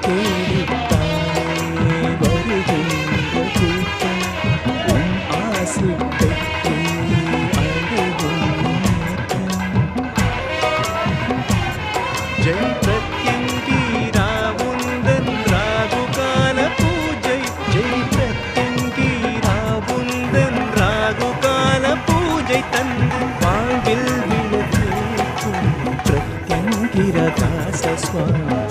தேடித்தானே வருகின்ற கூட்டம் உன் ஆசை ஜெய் பிரத்யங்கீராவுந்தன் ராகுகால பூஜை ஜெய் பிரத்யங்கீராவுந்தன் ராகுகால பூஜை தந்து வாழ்வில் விழுக்கும் பிரத்யங்கிரதாச சுவாமி.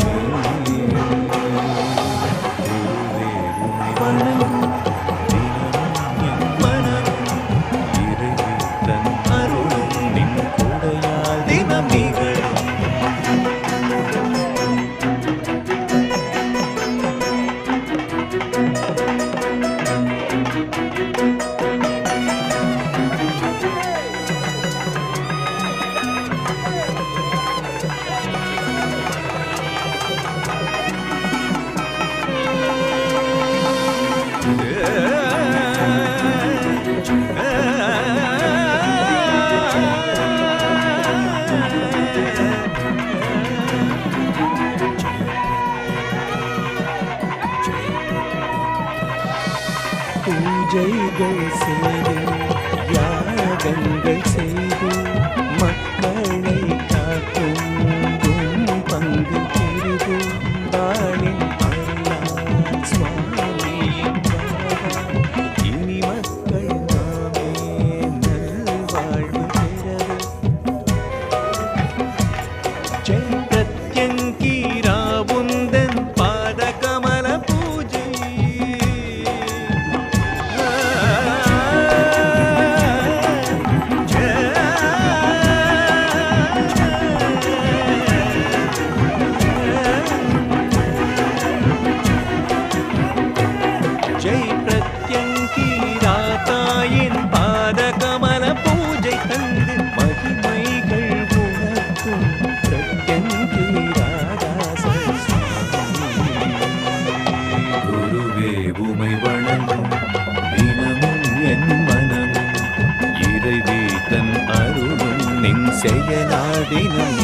பூஜைகள் செய்து யாகங்கள் செய்து மக்களை ஜெய் பிரத்யங்கி தாயின் பாத கமல பூஜை தந்து மகிமைகள் உணர்த்தும் பிரத்யங்கீராதாச குருவே உமை வணங்கும் தினமும் என் மனமும். இறைவே தன் அருளும் நின் செயலாதினம்.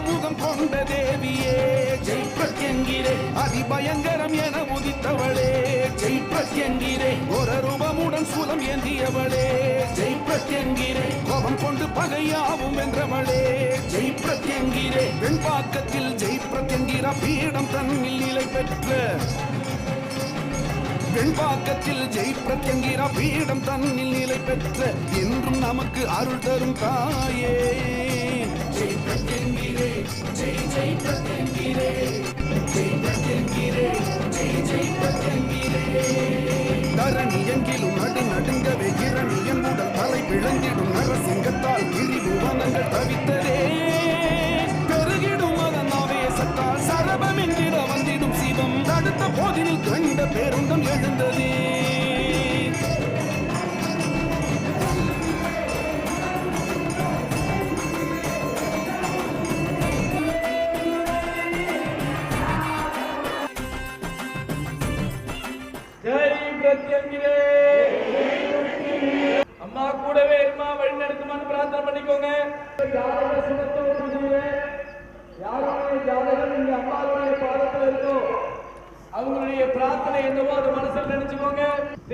ஆயிரம் முகம் கொண்ட தேவியே ஜெய் பிரத்யங்கிரே. அதிபயங்கரம் என உதித்தவளே ஜெய் பிரத்யங்கிரே. ஒரு ரூபமுடன் சூலம் ஏந்தியவளே ஜெய் பிரத்யங்கிரே. கோபம் கொண்டு பகையாவும் வென்றவளே ஜெய் பிரத்யங்கிரே. வெண்பாக்கத்தில் ஜெய் பிரத்யங்கிரா பீடம் தன்னில் நிலை பெற்ற. வெண்பாக்கத்தில் ஜெய் பிரத்யங்கிரா பீடம் தன்னில் நிலை பெற்ற. என்றும் நமக்கு அருள் தரும் தாயே. ஜெய் பிரத்யங்கிரே ஜெய் ஜெய் பிரத்யங்கிரே ஜெய் பிரத்யங்கிரே ஜெய் ஜெய் பிரத்யங்கிரே தரணி எங்கிலும் நடு நடுங்கவே இரணியன் உடல் தலை பிளந்திடும் நரசிங்கத்தால் கிரிபுவனங்கள் தவித்ததே. பெருகிடும் அதன் ஆவேசத்தால் சரபம் என்கிற வந்திடும் சிவம் தடுத்த போதினில் கண்ட பேர்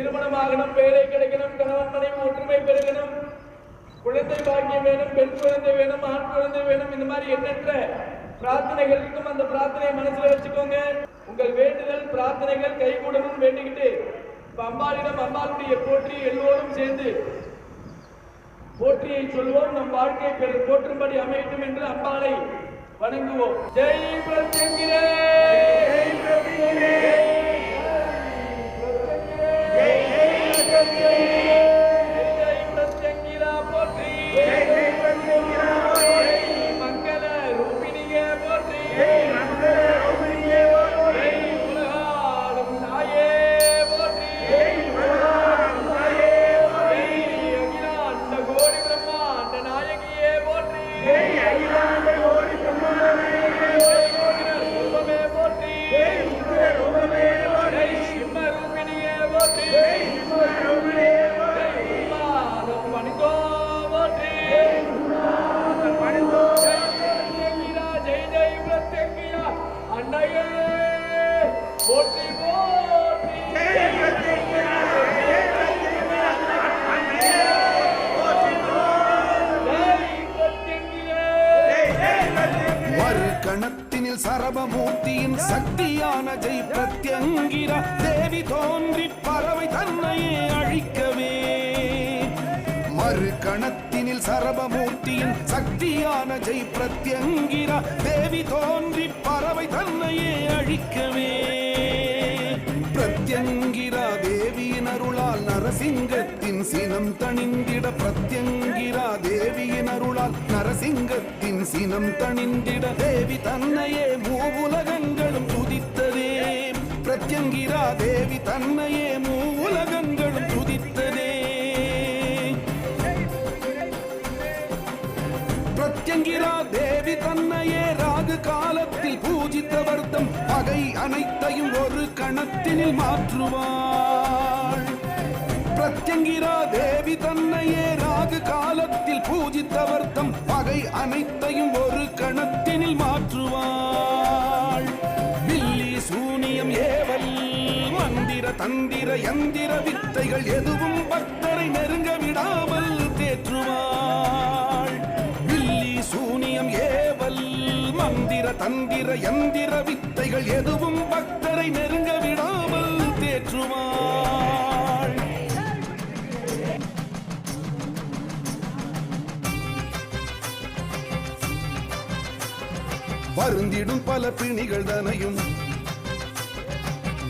திருமணம் ஆகணும் வேலை கிடைக்கணும் கணவன் மனைவி ஒற்றுமை பெருகணும் குழந்தை பாக்கியம் வேணும் பெண் குழந்தை வேணும் ஆண் குழந்தை வேணும் இந்த மாதிரி எண்ணற்ற பிரார்த்தனைகள் இருக்கும். அந்த பிரார்த்தனையை மனசுல வச்சுக்கோங்க. உங்கள் வேண்டுதல் பிரார்த்தனைகள் கைகூடணும் வேண்டிக்கிட்டு இப்ப அம்பாளிடம் அம்பாளுடைய போற்றி எல்லோரும் சேர்ந்து போற்றியை சொல்வோம். நம் வாழ்க்கை பிறர் போற்றும்படி அமையட்டும் என்று அம்பாளை வணங்குவோம். ஜெய் பிரத்யங்கிரே சக்தியின் சக்தியான ஜெய் பிரத்யங்கிரா தேவி தோன்றி பறவை தன்னையே அழிக்கவே. மறு கணத்தினில் சரபமூர்த்தியின் சக்தியான ஜெய் பிரத்யங்கிரா தேவி தோன்றி பறவை தன்னையே அழிக்கவே. பிரத்யங்கிரா தேவியின் அருளால் நரசிங்கத்தின் சினம் தணிந்திட பிரத்யங்கிரா தேவியின் அருளால் நரசிங்கத்தின் சினம் தணிந்திட தேவி தன்னையே மூவுலகங்களும் என்கிறா தேவி தன்னையே மூவுலகங்களும் துதித்ததே. பிரத்யங்கிரா தேவி தன்னையே ராகு காலத்தில் பூஜித்த பூஜித்தவர்த்தம் பகை அனைத்தையும் ஒரு கணத்தினில் மாற்றுவாள். பிரத்யங்கிரா தேவி தன்னையே ராகு காலத்தில் பூஜித்த பூஜித்தவர்த்தம் பகை அனைத்தையும் ஒரு தந்திர யந்திர வித்தைகள் எதுவும் பக்தரை நெருங்க விடாமல் தேற்றுவாள். வில்லி சூனியம் ஏவல் மந்திர தந்திர யந்திர வித்தைகள் எதுவும் பக்தரை நெருங்க விடாமல் தேற்றுவாள். வருந்திடும் பல பிணிகள் தனையும்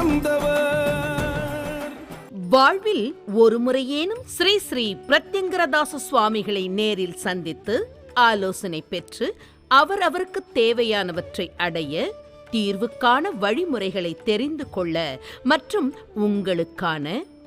வந்தவர் வாழ்வில் ஒரு முறையேனும் ஸ்ரீ ஸ்ரீ பிரத்யங்கரதாச சுவாமிகளை நேரில் சந்தித்து ஆலோசனை பெற்று அவர் அவருக்கு தேவையானவற்றை அடைய தீர்வுக்கான வழிமுறைகளை தெரிந்து கொள்ள மற்றும் உங்களுக்கான